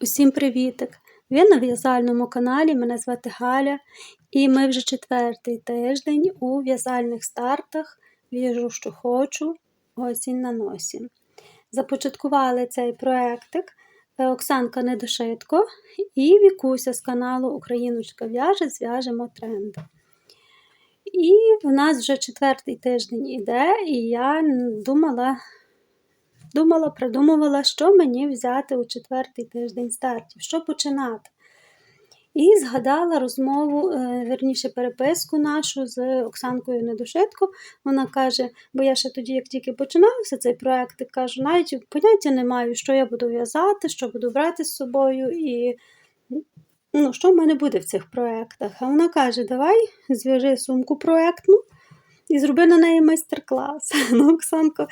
Усім привітик! Ви на в'язальному каналі, мене звати Галя, і ми вже четвертий тиждень у в'язальних стартах в'яжу, що хочу, осінь на носі. Започаткували цей проектик е, Оксанка Недошитко і Вікуся з каналу Україночка в'яже, зв'яжемо тренди. І в нас вже четвертий тиждень іде, і я думала Думала, придумувала, що мені взяти у четвертий тиждень стартів, що починати. І згадала розмову, е, верніше переписку нашу з Оксанкою Недушитко. Вона каже, бо я ще тоді, як тільки починався цей проект, кажу, навіть поняття не маю, що я буду в'язати, що буду брати з собою, і ну, що в мене буде в цих проєктах. А вона каже, давай зв'яжи сумку проєктну і зроби на неї майстер-клас. Ну, Оксанко,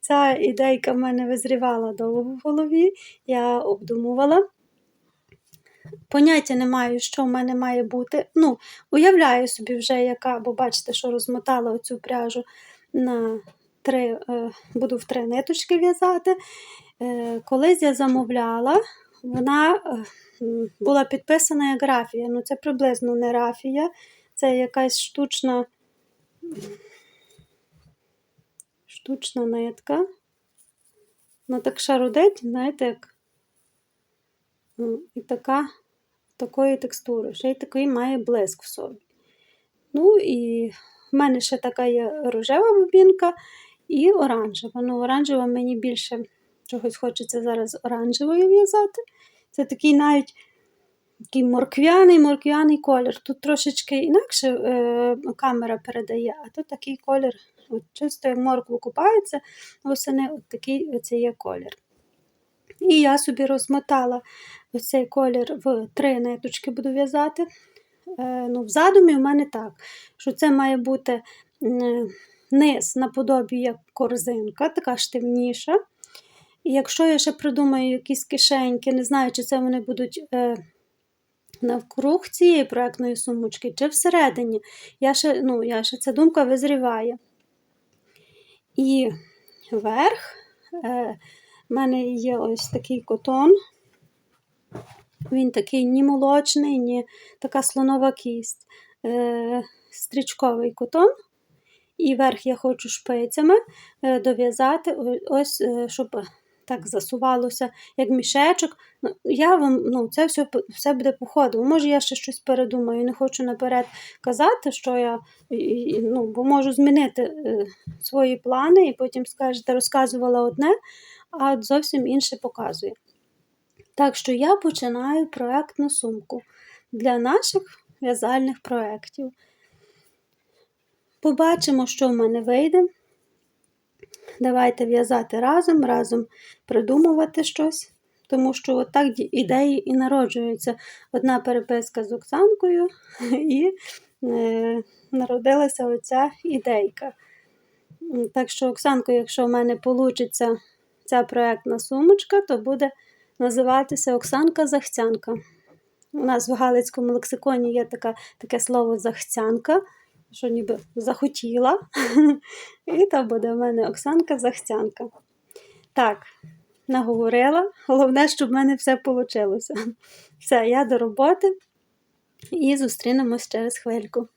ця ідейка в мене визрівала довго в голові, я обдумувала. Поняття не маю, що в мене має бути. Ну, Уявляю собі вже, яка, бо бачите, що розмотала оцю пряжу на три, е, буду в три ниточки в'язати. Е, колись я замовляла, вона е, була підписана як рафія. Ну, це приблизно не рафія, це якась штучна штучна нитка. Вона так шарудить, знаєте, як ну, і така такої текстури, ще й такий має блиск в собі. Ну, і в мене ще така є рожева бобінка і оранжева. Ну, оранжева мені більше чогось хочеться зараз оранжевою в'язати. Це такий навіть такий морквяний морквяний колір. Тут трошечки інакше е, камера передає, а тут такий колір, от чисто як моркву купається, восени от такий оце є колір. І я собі розмотала цей колір в три ниточки буду в'язати. Е, ну, В задумі в мене так, що це має бути низ наподобі як корзинка, така штивніша. І якщо я ще придумаю якісь кишеньки, не знаю, чи це вони будуть е, навкруг цієї проектної сумочки чи всередині. Я ще, ну, я ще Ця думка визріває. І верх е, в мене є ось такий котон. Він такий ні молочний, ні така слонова кість, е, стрічковий котон. І верх я хочу шпицями е, дов'язати, ось, е, щоб так засувалося, як мішечок. Ну, я вам, ну, Це все все буде по ходу. Може, я ще щось передумаю. Не хочу наперед казати, що я ну, бо можу змінити е, свої плани, і потім скажете, розказувала одне, а зовсім інше показує. Так що я починаю проєктну сумку для наших в'язальних проєктів. Побачимо, що в мене вийде. Давайте в'язати разом, разом придумувати щось, тому що отак ідеї і народжуються. Одна переписка з Оксанкою, і е, народилася оця ідейка. Так що, Оксанко, якщо в мене вийде ця проєктна сумочка, то буде називатися Оксанка Захцянка. У нас в Галицькому лексиконі є така, таке слово захцянка що ніби захотіла. І то буде в мене Оксанка Захцянка. Так, наговорила. Головне, щоб в мене все вийшло. Все, я до роботи і зустрінемось через хвильку.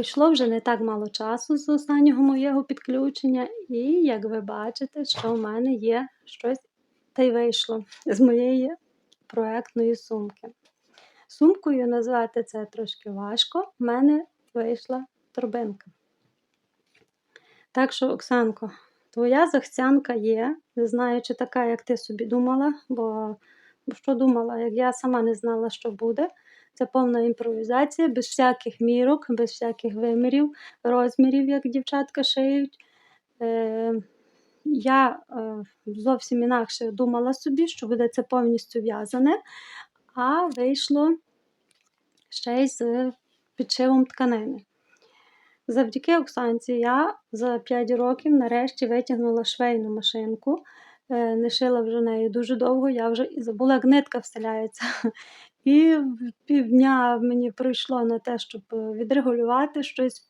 Пройшло вже не так мало часу з останнього моєго підключення, і як ви бачите, що в мене є щось та й вийшло з моєї проектної сумки. Сумкою назвати це трошки важко. В мене вийшла торбинка. Так що, Оксанко, твоя захцянка є. Не знаю, чи така, як ти собі думала, бо що думала, як я сама не знала, що буде. Це повна імпровізація, без всяких мірок, без всяких вимірів, розмірів, як дівчатка шиють. Е, я е, зовсім інакше думала собі, що буде це повністю в'язане, а вийшло ще й з підшивом тканини. Завдяки Оксанці я за 5 років нарешті витягнула швейну машинку. Не шила вже нею дуже довго, я вже і забула, як нитка вставляється. І півдня мені прийшло на те, щоб е, відрегулювати щось,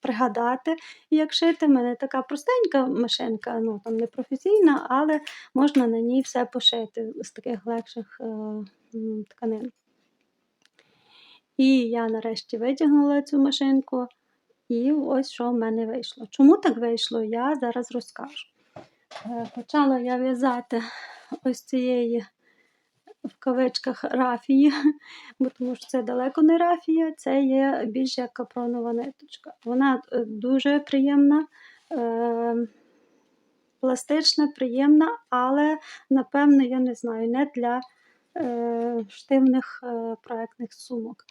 пригадати, як шити. У мене така простенька машинка, ну там не професійна, але можна на ній все пошити з таких легших е, тканин. І я нарешті витягнула цю машинку, і ось що в мене вийшло. Чому так вийшло, я зараз розкажу. Е, Почала я в'язати ось цієї в кавичках рафії, бо тому що це далеко не рафія, це є більш як капронова ниточка. Вона е, дуже приємна, е, пластична, приємна, але, напевно, я не знаю, не для е, штивних проектних сумок.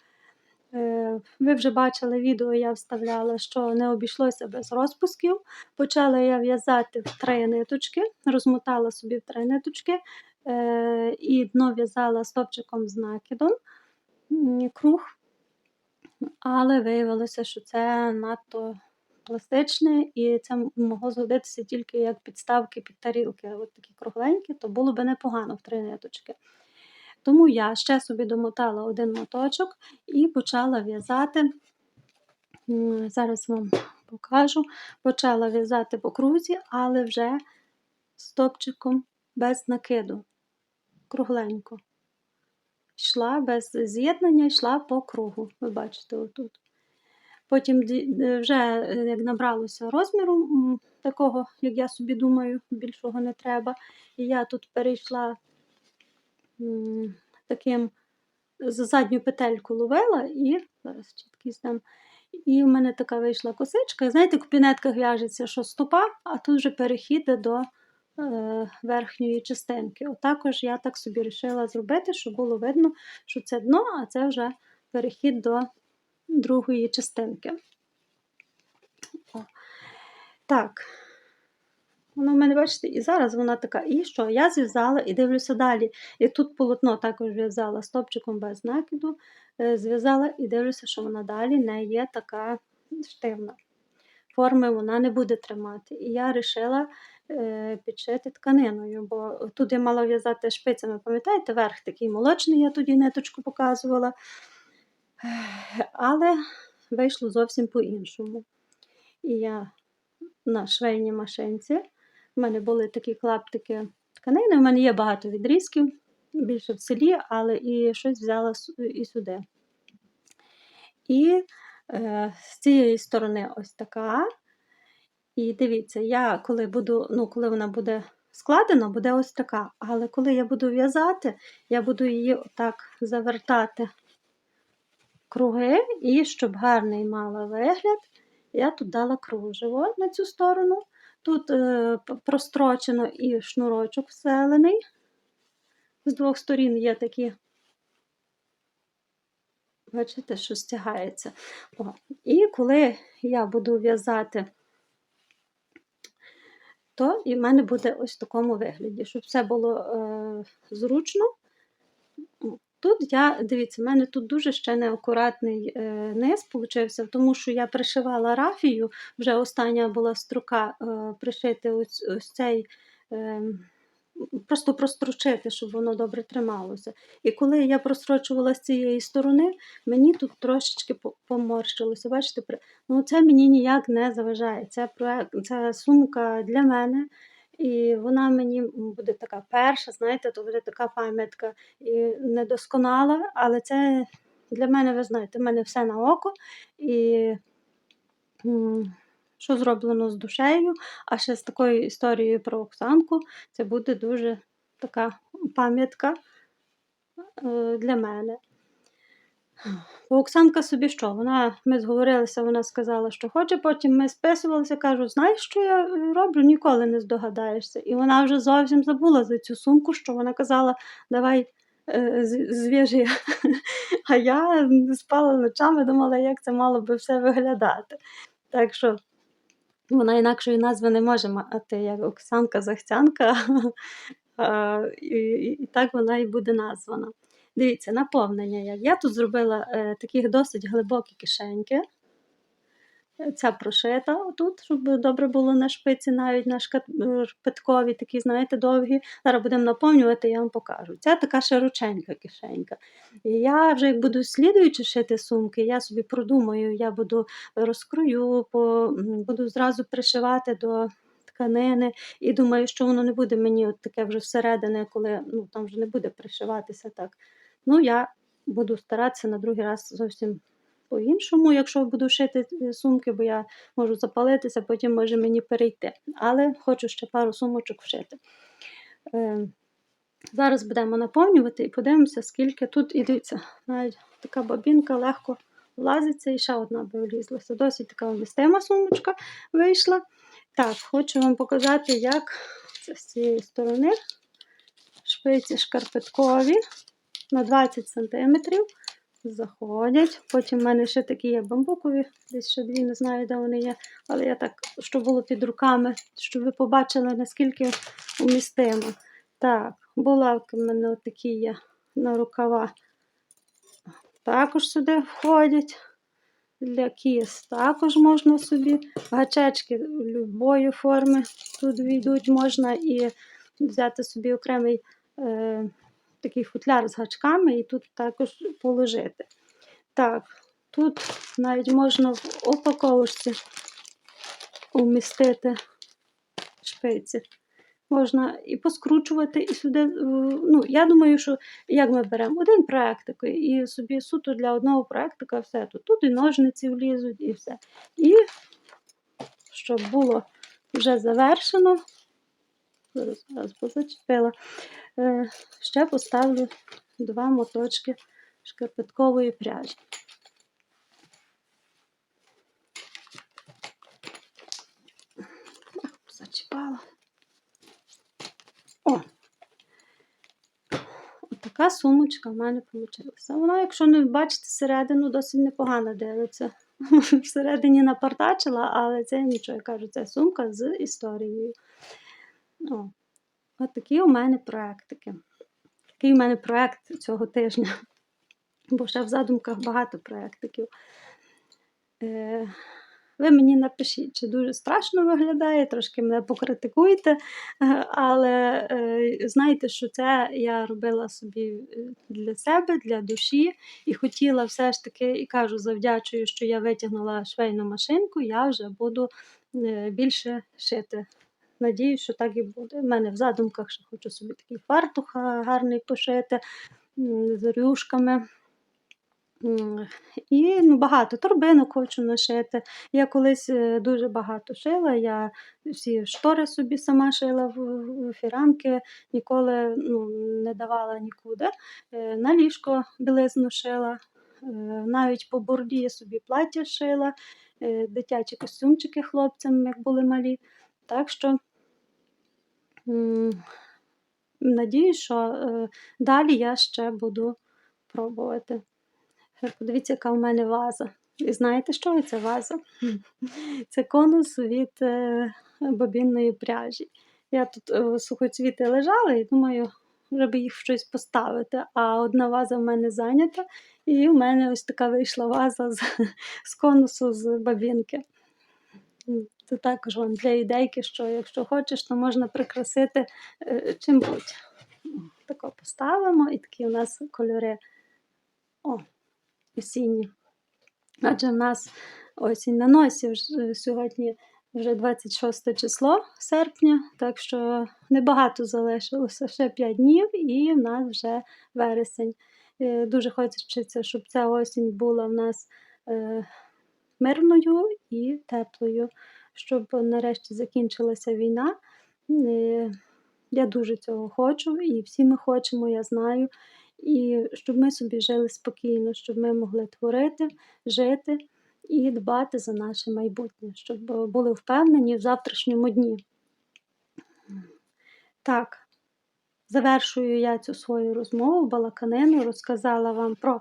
Е, Ви вже бачили відео, я вставляла, що не обійшлося без розпусків. Почала я в'язати в три ниточки, розмотала собі в три ниточки е, і дно в'язала стопчиком з накидом круг, але виявилося, що це надто пластичне і це могло згодитися тільки як підставки під тарілки. От такі кругленькі, то було би непогано в три ниточки. Тому я ще собі домотала один моточок і почала в'язати. Зараз вам покажу. Почала в'язати по крузі, але вже стопчиком без накиду. Кругленько. Йшла без з'єднання, йшла по кругу. Ви бачите отут. Потім е, вже е, як набралося розміру, такого, як я собі думаю, більшого не треба. І я тут перейшла таким за задню петельку ловила і зараз чіткість дам. І в мене така вийшла косичка. Знаєте, в купінетках в'яжеться, що стопа, а тут вже перехід до е, верхньої частинки. Отакож я так собі вирішила зробити, щоб було видно, що це дно, а це вже перехід до другої частинки. О. Так. Вона в мене, бачите, і зараз вона така, і що? Я зв'язала і дивлюся далі. І тут полотно також в'язала стопчиком без накиду, е, зв'язала і дивлюся, що вона далі не є така штивна. Форми вона не буде тримати. І я вирішила е, підшити тканиною, бо тут я мала в'язати шпицями, пам'ятаєте, верх такий молочний, я тоді ниточку показувала. Але вийшло зовсім по-іншому. І я на швейній машинці. У мене були такі клаптики тканини. У мене є багато відрізків, більше в селі, але і щось взяла і сюди. І е, з цієї сторони ось така. І дивіться, я коли буду, ну, коли вона буде складена, буде ось така. Але коли я буду в'язати, я буду її отак завертати круги, і щоб гарний мала вигляд, я тут дала кружево на цю сторону. Тут е, прострочено і шнурочок вселений. З двох сторін є такі, бачите, що стягається. О. І коли я буду в'язати, то і в мене буде ось в такому вигляді, щоб все було е, зручно. Тут я, дивіться, в мене тут дуже ще неакуратний е, низ получився, тому що я пришивала рафію, вже остання була строка е, пришити ось, ось цей, е, просто прострочити, щоб воно добре трималося. І коли я прострочувала з цієї сторони, мені тут трошечки по- поморщилося. Бачите, ну це мені ніяк не заважає. Це, проект, це сумка для мене. І вона мені буде така перша, знаєте, то буде така пам'ятка і недосконала, але це Для мене, ви знаєте, в мене все на око. І що зроблено з душею, а ще з такою історією про Оксанку, це буде дуже така пам'ятка е, для мене. Бо Оксанка собі що? Вона, ми зговорилися, вона сказала, що хоче, потім ми списувалися, кажу, знаєш, що я е, роблю, ніколи не здогадаєшся. І вона вже зовсім забула за цю сумку, що вона казала, давай е, зв'яжи. А я спала ночами, думала, як це мало би все виглядати. Так що вона інакшої назви не може мати, як Оксанка Захтянка. І, і, і так вона і буде названа. Дивіться, наповнення. Я тут зробила е, такі досить глибокі кишеньки. Ця прошита тут, щоб добре було на шпиці, навіть на е, шпиткові, такі, знаєте, довгі. Зараз будемо наповнювати, я вам покажу. Ця така широченька кишенька. І я вже як буду слідуючи шити сумки, я собі продумаю, я буду розкрою, по, буду зразу пришивати до тканини. І думаю, що воно не буде мені от таке вже всередине, коли ну, там вже не буде пришиватися так. Ну, я буду старатися на другий раз зовсім по-іншому, якщо буду шити е, сумки, бо я можу запалитися, потім може мені перейти. Але хочу ще пару сумочок вшити. Е, зараз будемо наповнювати і подивимося, скільки тут і дивіться, навіть така бабінка легко влазиться і ще одна би влізлася. Досить така вмістима сумочка вийшла. Так, хочу вам показати, як це з цієї сторони шпиці шкарпеткові на 20 см заходять. Потім в мене ще такі є бамбукові, десь ще дві, не знаю, де вони є. Але я так, щоб було під руками, щоб ви побачили, наскільки вмістимо. Так, булавки в мене такі є на рукава. Також сюди входять. Для кіс також можна собі. Гачечки любої форми тут війдуть. Можна і взяти собі окремий е, такий футляр з гачками і тут також положити. Так, тут навіть можна в упаковочці умістити шпиці. Можна і поскручувати, і сюди. е, Ну, я думаю, що як ми беремо один проектик, і собі суто для одного проектика все тут. Тут і ножниці влізуть, і все. І щоб було вже завершено, зараз, позачепила, ще поставлю два моточки шкарпеткової пряжі. Зачіпала. О! Така сумочка в мене вийшла. Вона, якщо не бачите середину, досить непогано дивиться. Всередині напартачила, але це нічого, я кажу, це сумка з історією. О, от такі у мене проектики. Такий у мене проект цього тижня. Бо ще в задумках багато проектиків. Е, ви мені напишіть, чи дуже страшно виглядає, трошки мене покритикуйте, але е, знайте, що це я робила собі е, для себе, для душі, і хотіла все ж таки, і кажу, завдячую, що я витягнула швейну машинку, я вже буду е, більше шити. Надіюсь, що так і буде. У мене в задумках ще хочу собі такий фартух гарний пошити з рюшками. І ну, багато торбинок хочу нашити. Я колись е, дуже багато шила. Я всі штори собі сама шила в, фіранки, ніколи ну, не давала нікуди. Е, На ліжко білизну шила, е, навіть по борді я собі плаття шила, дитячі костюмчики хлопцям, як були малі. Так що надіюсь, що е, далі я ще буду пробувати. Е, Подивіться, яка в мене ваза. І знаєте, що це ваза? Це конус від е, бобінної пряжі. Я тут сухоцвіти лежала і думаю, вже би їх в щось поставити. А одна ваза в мене зайнята, і в мене ось така вийшла ваза з, з конусу з бабінки. Це також вам для ідейки, що якщо хочеш, то можна прикрасити е, чим-будь. Тако поставимо, і такі у нас кольори. О, осінні. Адже в нас осінь на носі сьогодні вже 26 число серпня, так що небагато залишилося ще 5 днів, і в нас вже вересень. Е, Дуже хочеться, щоб ця осінь була в нас е, мирною і теплою, щоб нарешті закінчилася війна. Е, Я дуже цього хочу, і всі ми хочемо, я знаю. І щоб ми собі жили спокійно, щоб ми могли творити, жити і дбати за наше майбутнє, щоб були впевнені в завтрашньому дні. Так, завершую я цю свою розмову, балаканину, розказала вам про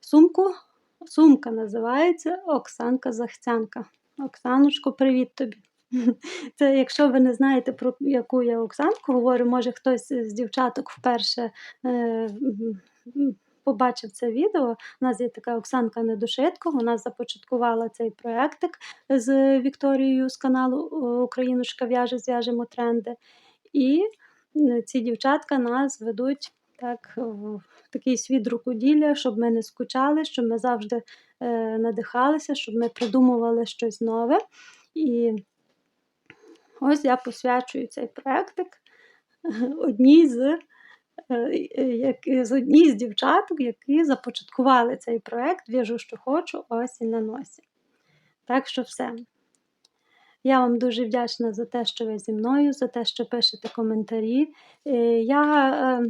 сумку. Сумка називається Оксанка Захцянка. Оксаночко, привіт тобі! Це якщо ви не знаєте, про яку я Оксанку говорю, може хтось з дівчаток вперше е, побачив це відео. У нас є така Оксанка Недошитко, вона започаткувала цей проєктик з Вікторією з каналу е, Україночка в'яже, зв'яжемо тренди. І ці дівчатка нас ведуть так, такий світ рукоділля, щоб ми не скучали, щоб ми завжди е, надихалися, щоб ми придумували щось нове. І ось я посвячую цей проєктик одній з, е, як- з одній з дівчаток, які започаткували цей проєкт В'яжу, що хочу, осінь на носі. Так що все. Я вам дуже вдячна за те, що ви зі мною, за те, що пишете коментарі. Е, Я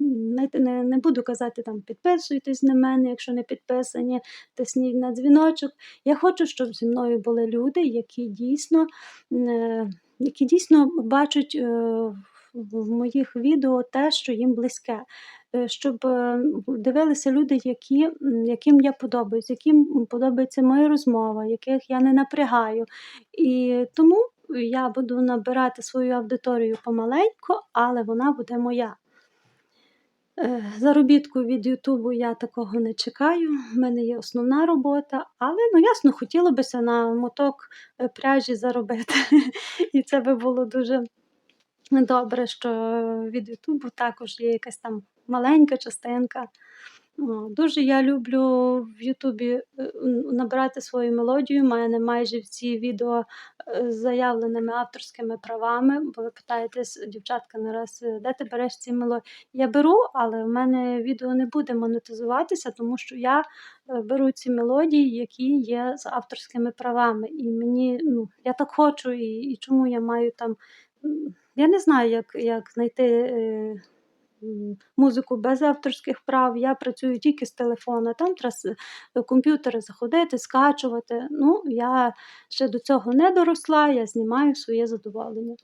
е, знаєте, не, не буду казати там підписуйтесь на мене, якщо не підписані, тисніть на дзвіночок. Я хочу, щоб зі мною були люди, які дійсно, е, які дійсно бачать е, в- моїх відео те, що їм близьке. Е, Щоб дивилися люди, які, яким я подобаюсь, яким подобається моя розмова, яких я не напрягаю. І тому я буду набирати свою аудиторію помаленьку, але вона буде моя. Е, Заробітку від Ютубу я такого не чекаю. в мене є основна робота, але ну ясно, хотіло бися на моток е, пряжі заробити. І це би було дуже добре, що від Ютубу також є якась там маленька частинка. Дуже я люблю в Ютубі е, набирати свою мелодію. У мене майже всі відео е, з заявленими авторськими правами. Бо ви питаєтесь, дівчатка, не раз, е, де ти береш ці мелодії? Я беру, але в мене відео не буде монетизуватися, тому що я е, беру ці мелодії, які є з авторськими правами. І мені, ну, я так хочу, і, і чому я маю там. Я не знаю, як, як знайти. Музику без авторських прав, я працюю тільки з телефона. Там треба з заходити, скачувати. Ну, я ще до цього не доросла, я знімаю своє задоволення.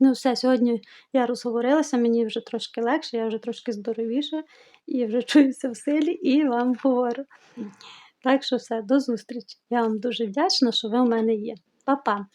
Ну, все, сьогодні я розговорилася, мені вже трошки легше, я вже трошки здоровіша і вже чуюся в силі і вам говорю. Так що все, до зустрічі. Я вам дуже вдячна, що ви в мене є. Па-па!